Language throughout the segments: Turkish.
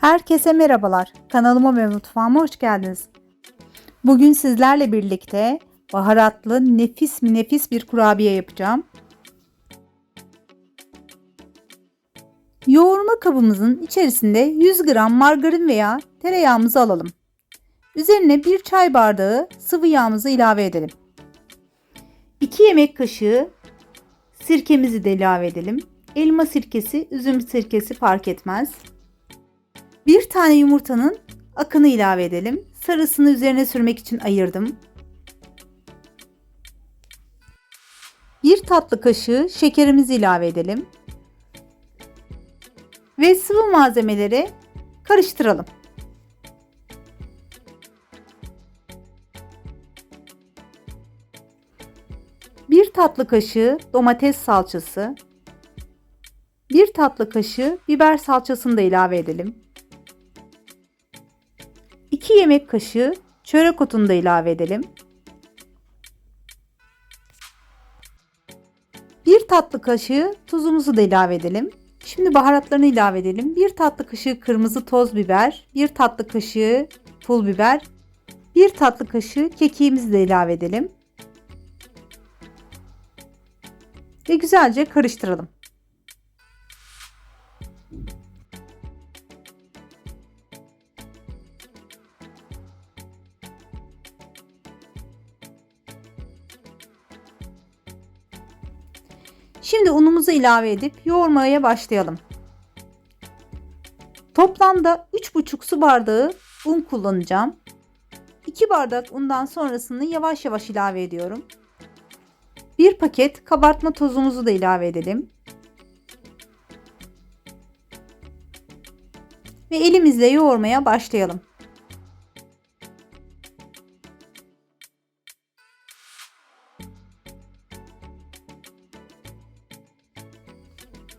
Herkese merhabalar. Kanalıma ve mutfağıma hoş geldiniz. Bugün sizlerle birlikte baharatlı nefis mi nefis bir kurabiye yapacağım. Yoğurma kabımızın içerisinde 100 gram margarin veya tereyağımızı alalım. Üzerine 1 çay bardağı sıvı yağımızı ilave edelim. 2 yemek kaşığı sirkemizi de ilave edelim. Elma sirkesi, üzüm sirkesi fark etmez. Bir tane yumurtanın akını ilave edelim. Sarısını üzerine sürmek için ayırdım. Bir tatlı kaşığı şekerimizi ilave edelim. Ve sıvı malzemeleri karıştıralım. Bir tatlı kaşığı domates salçası, bir tatlı kaşığı biber salçasını da ilave edelim. 2 yemek kaşığı çörek otunu da ilave edelim. 1 tatlı kaşığı tuzumuzu da ilave edelim. Şimdi baharatlarını ilave edelim. 1 tatlı kaşığı kırmızı toz biber, 1 tatlı kaşığı pul biber, 1 tatlı kaşığı kekiğimizi de ilave edelim. Ve güzelce karıştıralım. Şimdi unumuzu ilave edip yoğurmaya başlayalım. Toplamda 3,5 su bardağı un kullanacağım. 2 bardak undan sonrasını yavaş yavaş ilave ediyorum. 1 paket kabartma tozumuzu da ilave edelim. Ve elimizle yoğurmaya başlayalım.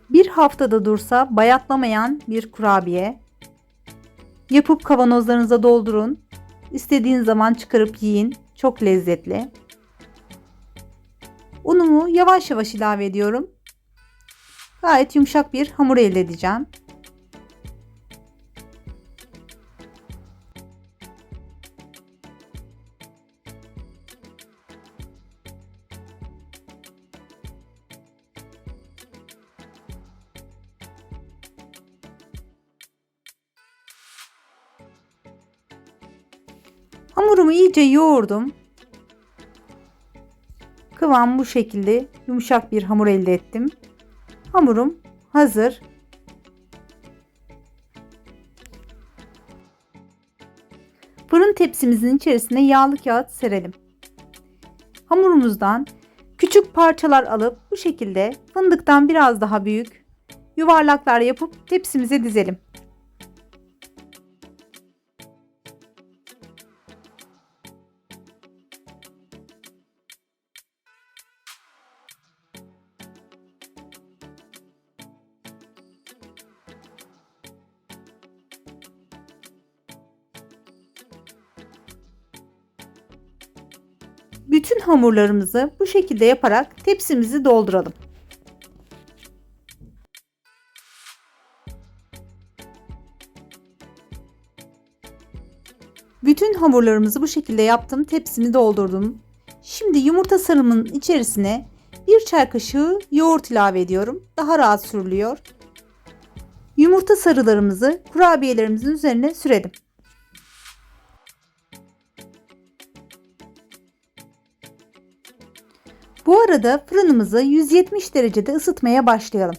Bir haftada dursa bayatlamayan bir kurabiye. Yapıp kavanozlarınıza doldurun. İstediğiniz zaman çıkarıp yiyin. Çok lezzetli. Unumu yavaş yavaş ilave ediyorum. Gayet yumuşak bir hamur elde edeceğim. Hamurumu iyice yoğurdum. Kıvam bu şekilde yumuşak bir hamur elde ettim. Hamurum hazır. Fırın tepsimizin içerisine yağlı kağıt serelim. Hamurumuzdan küçük parçalar alıp bu şekilde fındıktan biraz daha büyük yuvarlaklar yapıp tepsimize dizelim. Bütün hamurlarımızı bu şekilde yaparak tepsimizi dolduralım. Bütün hamurlarımızı bu şekilde yaptım. Tepsimi doldurdum. Şimdi yumurta sarımının içerisine bir çay kaşığı yoğurt ilave ediyorum. Daha rahat sürülüyor. Yumurta sarılarımızı kurabiyelerimizin üzerine sürelim. Bu arada fırınımızı 170 derecede ısıtmaya başlayalım.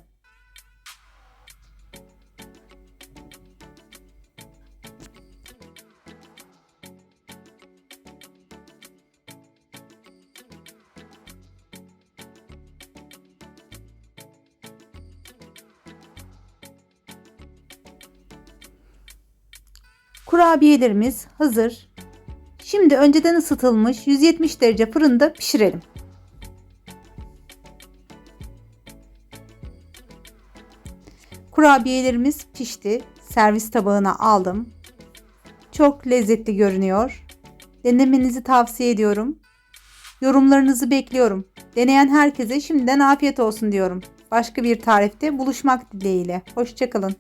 Kurabiyelerimiz hazır. Şimdi önceden ısıtılmış 170 derece fırında pişirelim. Kurabiyelerimiz pişti. Servis tabağına aldım. Çok lezzetli görünüyor. Denemenizi tavsiye ediyorum. Yorumlarınızı bekliyorum. Deneyen herkese şimdiden afiyet olsun diyorum. Başka bir tarifte buluşmak dileğiyle. Hoşçakalın.